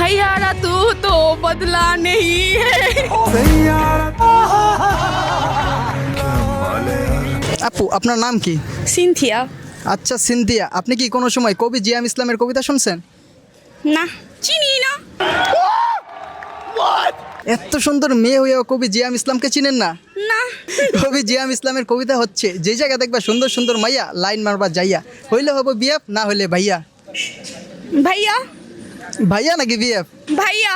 सैयारा तू तो बदला नहीं है আপু আপনার নাম কি সিনথিয়া আচ্ছা সিন্ধিয়া আপনি কি কোনো সময় কবি জিয়াম ইসলামের কবিতা শুনছেন না চিনি না এত সুন্দর মেয়ে হয়েও কবি জিয়াম ইসলামকে চিনেন না না কবি জিয়াম ইসলামের কবিতা হচ্ছে যে জায়গা দেখবা সুন্দর সুন্দর মাইয়া লাইন মারবা যাইয়া হইলে হবো বিএফ না হলে ভাইয়া भैया ভাইয়া নাকি বিএফ? ভাইয়া।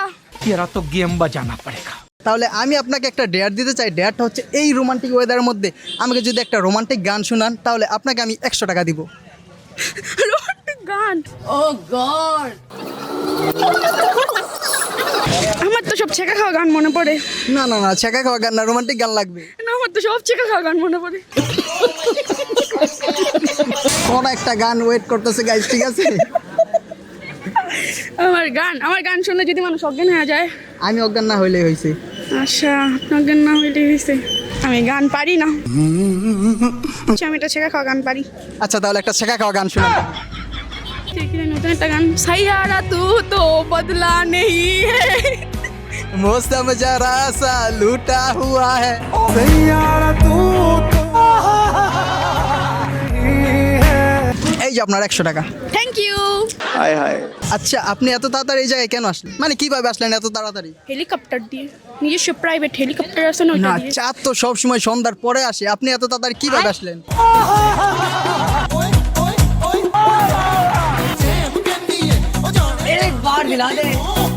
এরা তো গেম বাজানা পড়েগা। তাহলে আমি আপনাকে একটা ডেয়ার দিতে চাই। ডেয়ারটা হচ্ছে এই রোমান্টিক ওয়েদারের মধ্যে। আমাকে যদি একটা রোমান্টিক গান শোনান তাহলে আপনাকে আমি একশো টাকা দিব। গান? Oh God. আমার তো সব ছেঁকা খাওয়া গান মনে পড়ে। না না না ছেঁকা খাওয়া গান না রোমান্টিক গান লাগবে। না আমার তো সব ছেঁকা খাওয়া গান মনে পড়ে। কোন একটা গান ওয়েট করতেছে গাইজ ঠিক আছে? আমার গান আমার গান শুনলে যদি মানুষ অজ্ঞান হয়ে যায় আমি অজ্ঞান না হইলেই হয়েছে আচ্ছা অজ্ঞান না হইলে হয়েছে আমি গান পারি না আচ্ছা, আমি এটা ছেঁকা খাওয়া গান পারি আচ্ছা তাহলে একটা ছেঁকা খাওয়া গান শোনান ঠিক আছে, নতুন একটা গান সাইয়ারা তু তো বদলা নেই है मौसम जरा सा लूटा हुआ है এই যে আপনার একশো টাকা। থ্যাংক ইউ আচ্ছা আপনি এত তাড়াতাড়ি এই জায়গায় কেন আসলেন? মানে কীভাবে আসলেন এত তাড়াতাড়ি? হেলিকপ্টার দিয়ে। নিজস্ব প্রাইভেট হেলিকপ্টার আছে না না চাঁদ তো সবসময় সন্ধ্যার পরে আসে। আপনি এত তাড়াতাড়ি কীভাবে আসলেন?